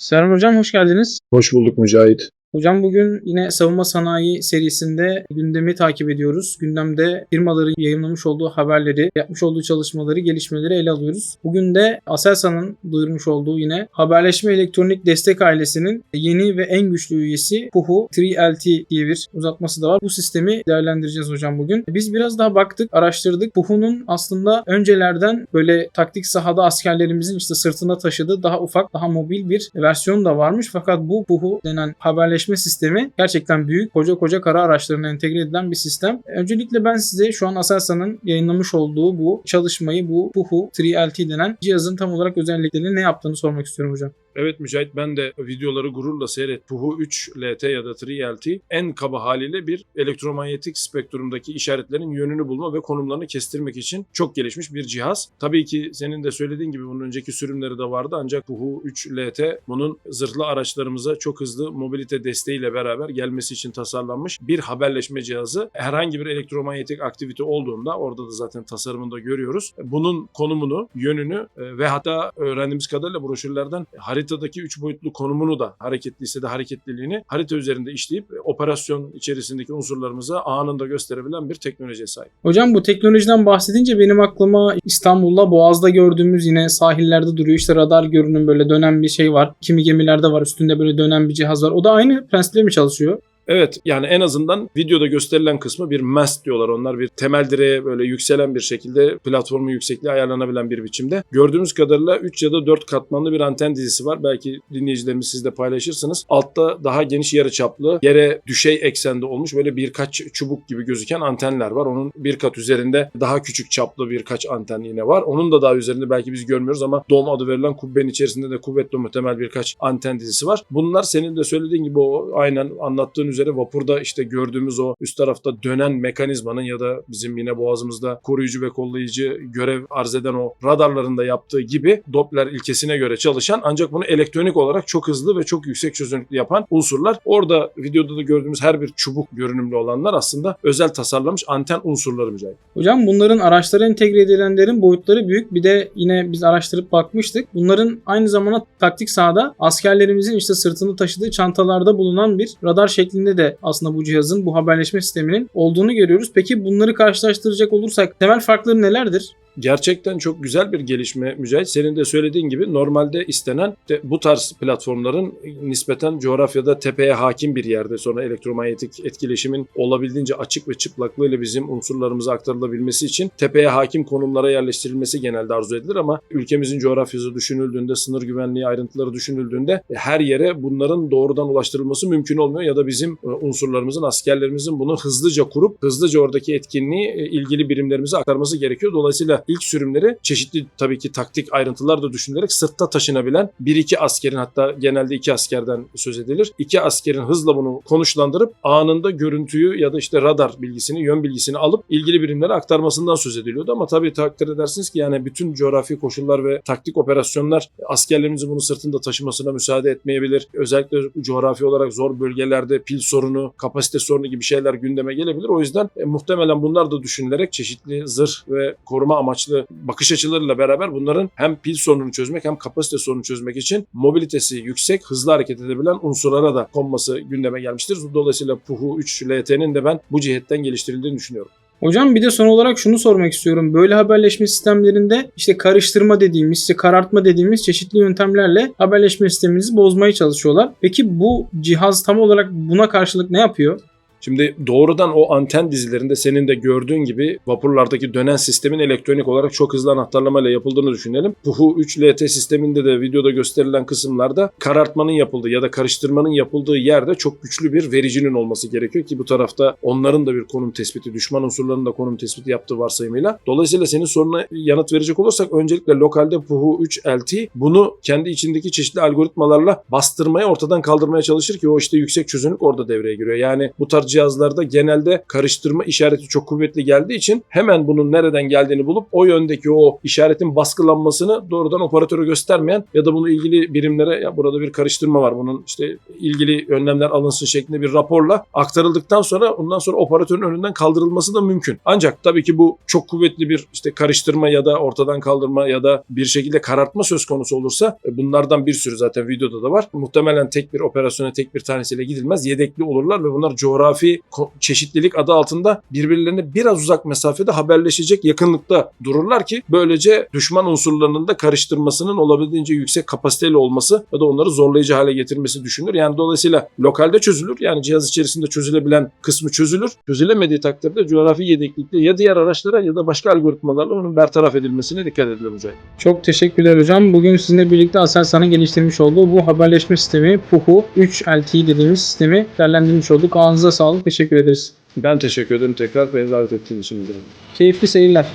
Serhan Hocam hoş geldiniz. Hoş bulduk Mücahit. Hocam bugün yine savunma sanayi serisinde gündemi takip ediyoruz. Gündemde firmaların yayınlamış olduğu haberleri, yapmış olduğu çalışmaları, gelişmeleri ele alıyoruz. Bugün de Aselsan'ın duyurmuş olduğu yine haberleşme elektronik destek ailesinin yeni ve en güçlü üyesi Puhu 3LT diye bir uzatması da var. Bu sistemi değerlendireceğiz hocam bugün. Biz biraz daha baktık, araştırdık. Puhu'nun aslında öncelerden böyle taktik sahada askerlerimizin işte sırtında taşıdığı daha ufak, daha mobil bir versiyon da varmış. Fakat bu Puhu denen haberleşme sistemi gerçekten büyük, koca koca kara araçlarına entegre edilen bir sistem. Öncelikle ben size şu an Aselsan'ın yayınlamış olduğu bu çalışmayı, bu Puhu 3LT denen cihazın tam olarak özelliklerini ne yaptığını sormak istiyorum hocam. Evet Mücahit ben de videoları gururla seyret. Puhu 3 LT ya da 3LT en kaba haliyle bir elektromanyetik spektrumdaki işaretlerin yönünü bulma ve konumlarını kestirmek için çok gelişmiş bir cihaz. Tabii ki senin de söylediğin gibi bunun önceki sürümleri de vardı ancak Puhu 3 LT bunun zırhlı araçlarımıza çok hızlı mobilite desteğiyle beraber gelmesi için tasarlanmış bir haberleşme cihazı. Herhangi bir elektromanyetik aktivite olduğunda orada da zaten tasarımında görüyoruz. Bunun konumunu, yönünü e, ve hatta öğrendiğimiz kadarıyla broşürlerden haritadaki 3 boyutlu konumunu da hareketliyse de hareketliliğini harita üzerinde işleyip e, operasyon içerisindeki unsurlarımıza anında gösterebilen bir teknolojiye sahip. Hocam bu teknolojiden bahsedince benim aklıma İstanbul'da Boğaz'da gördüğümüz yine sahillerde duruyor. İşte radar görünüm böyle dönen bir şey var. Kimi gemilerde var üstünde böyle dönen bir cihaz var. O da aynı prensiple mi çalışıyor? Evet yani en azından videoda gösterilen kısmı bir mast diyorlar onlar. Bir temel direğe böyle yükselen bir şekilde platformun yüksekliği ayarlanabilen bir biçimde. Gördüğümüz kadarıyla 3 ya da 4 katmanlı bir anten dizisi var. Belki dinleyicilerimiz siz de paylaşırsınız. Altta daha geniş yarı çaplı yere düşey eksende olmuş böyle birkaç çubuk gibi gözüken antenler var. Onun bir kat üzerinde daha küçük çaplı birkaç anten yine var. Onun da daha üzerinde belki biz görmüyoruz ama dom adı verilen kubbenin içerisinde de kuvvetli muhtemel birkaç anten dizisi var. Bunlar senin de söylediğin gibi o aynen anlattığın üzere vapurda işte gördüğümüz o üst tarafta dönen mekanizmanın ya da bizim yine boğazımızda koruyucu ve kollayıcı görev arz eden o radarların da yaptığı gibi Doppler ilkesine göre çalışan ancak bunu elektronik olarak çok hızlı ve çok yüksek çözünürlüklü yapan unsurlar. Orada videoda da gördüğümüz her bir çubuk görünümlü olanlar aslında özel tasarlanmış anten unsurları Mücahit. Hocam bunların araçlara entegre edilenlerin boyutları büyük. Bir de yine biz araştırıp bakmıştık. Bunların aynı zamanda taktik sahada askerlerimizin işte sırtını taşıdığı çantalarda bulunan bir radar şeklinde de aslında bu cihazın, bu haberleşme sisteminin olduğunu görüyoruz. Peki bunları karşılaştıracak olursak temel farkları nelerdir? Gerçekten çok güzel bir gelişme Mücahit. Senin de söylediğin gibi normalde istenen de bu tarz platformların nispeten coğrafyada tepeye hakim bir yerde sonra elektromanyetik etkileşimin olabildiğince açık ve çıplaklığıyla bizim unsurlarımıza aktarılabilmesi için tepeye hakim konumlara yerleştirilmesi genelde arzu edilir ama ülkemizin coğrafyası düşünüldüğünde, sınır güvenliği ayrıntıları düşünüldüğünde her yere bunların doğrudan ulaştırılması mümkün olmuyor ya da bizim e, unsurlarımızın, askerlerimizin bunu hızlıca kurup hızlıca oradaki etkinliği e, ilgili birimlerimize aktarması gerekiyor. Dolayısıyla ilk sürümleri çeşitli tabii ki taktik ayrıntılar da düşünülerek sırtta taşınabilen bir iki askerin hatta genelde iki askerden söz edilir. İki askerin hızla bunu konuşlandırıp anında görüntüyü ya da işte radar bilgisini, yön bilgisini alıp ilgili birimlere aktarmasından söz ediliyordu. Ama tabii takdir edersiniz ki yani bütün coğrafi koşullar ve taktik operasyonlar askerlerimizin bunu sırtında taşımasına müsaade etmeyebilir. Özellikle coğrafi olarak zor bölgelerde pil sorunu, kapasite sorunu gibi şeyler gündeme gelebilir. O yüzden e, muhtemelen bunlar da düşünülerek çeşitli zırh ve koruma amaçlı bakış açılarıyla beraber bunların hem pil sorununu çözmek hem kapasite sorununu çözmek için mobilitesi yüksek, hızlı hareket edebilen unsurlara da konması gündeme gelmiştir. Dolayısıyla Puhu 3 LT'nin de ben bu cihetten geliştirildiğini düşünüyorum. Hocam bir de son olarak şunu sormak istiyorum. Böyle haberleşme sistemlerinde işte karıştırma dediğimiz, işte karartma dediğimiz çeşitli yöntemlerle haberleşme sisteminizi bozmaya çalışıyorlar. Peki bu cihaz tam olarak buna karşılık ne yapıyor? Şimdi doğrudan o anten dizilerinde senin de gördüğün gibi vapurlardaki dönen sistemin elektronik olarak çok hızlı anahtarlamayla yapıldığını düşünelim. Puhu 3 LT sisteminde de videoda gösterilen kısımlarda karartmanın yapıldığı ya da karıştırmanın yapıldığı yerde çok güçlü bir vericinin olması gerekiyor ki bu tarafta onların da bir konum tespiti, düşman unsurlarının da konum tespiti yaptığı varsayımıyla. Dolayısıyla senin soruna yanıt verecek olursak öncelikle lokalde Puhu 3 LT bunu kendi içindeki çeşitli algoritmalarla bastırmaya, ortadan kaldırmaya çalışır ki o işte yüksek çözünürlük orada devreye giriyor. Yani bu tarz cihazlarda genelde karıştırma işareti çok kuvvetli geldiği için hemen bunun nereden geldiğini bulup o yöndeki o işaretin baskılanmasını doğrudan operatöre göstermeyen ya da bunu ilgili birimlere ya burada bir karıştırma var bunun işte ilgili önlemler alınsın şeklinde bir raporla aktarıldıktan sonra ondan sonra operatörün önünden kaldırılması da mümkün. Ancak tabii ki bu çok kuvvetli bir işte karıştırma ya da ortadan kaldırma ya da bir şekilde karartma söz konusu olursa e, bunlardan bir sürü zaten videoda da var. Muhtemelen tek bir operasyona tek bir tanesiyle gidilmez. Yedekli olurlar ve bunlar coğrafi ko- çeşitlilik adı altında birbirlerine biraz uzak mesafede haberleşecek yakınlıkta dururlar ki böylece düşman unsurlarının da karıştırmasının olabildiğince yüksek kapasiteli olması ya da onları zorlayıcı hale getirmesi düşünülür. Yani dolayısıyla lokalde çözülür. Yani cihaz içerisinde çözülebilen kısmı çözülür. Çözülemediği takdirde coğrafi yedeklikte ya diğer araçlara ya da başka algoritmalarla onun bertaraf edilmesine dikkat edilir Mücahit. Çok teşekkürler hocam. Bugün sizinle birlikte Aselsan'ın geliştirmiş olduğu bu haberleşme sistemi PUHU 3 LTE dediğimiz sistemi değerlendirmiş olduk. Ağzınıza sağlık. Teşekkür ederiz. Ben teşekkür ederim tekrar beni davet ettiğiniz için. Keyifli seyirler.